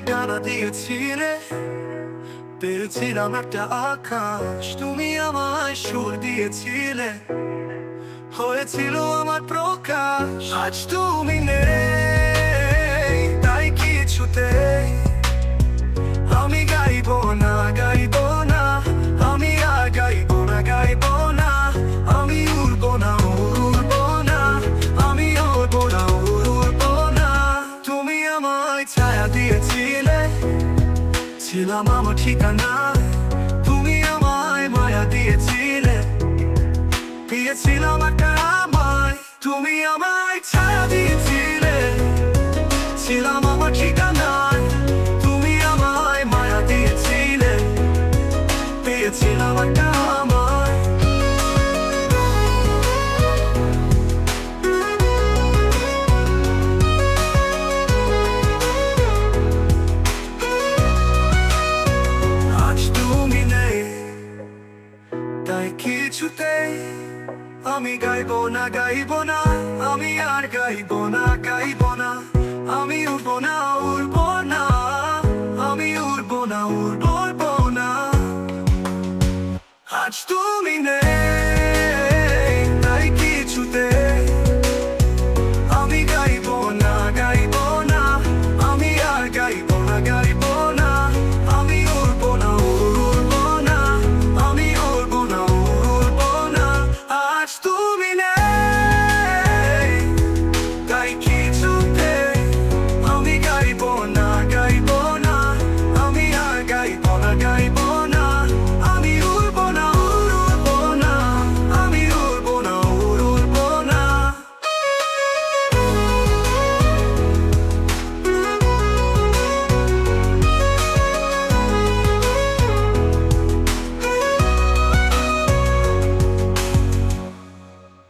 দিয়েছিলে। পেয়েছিলাম একটা আকাশ তুমি আমায় সুর দিয়েছিলে। হয়েছিল আমার প্রকাশ আজ তুমি নেই। ছিলাম আমার ঠিকানা? তুমি আমায় মায়া দিয়েছিলে। পেয়েছিলাম একটা আমায়, তুমি আমায় ছায়া দিয়েছিলে। ছিলাম আমার ঠিকানায়, তুমি আমায় মায়া দিয়েছিলে। পেয়েছিলাম একটা কিছুতেই আমি গাইবো না গাইবো না, আমি আর গাইবো না গাইবো না। আমি উড়বো না উড়বো না, আমি উড়বো না উড়বো না। আজ তুমি নেই। что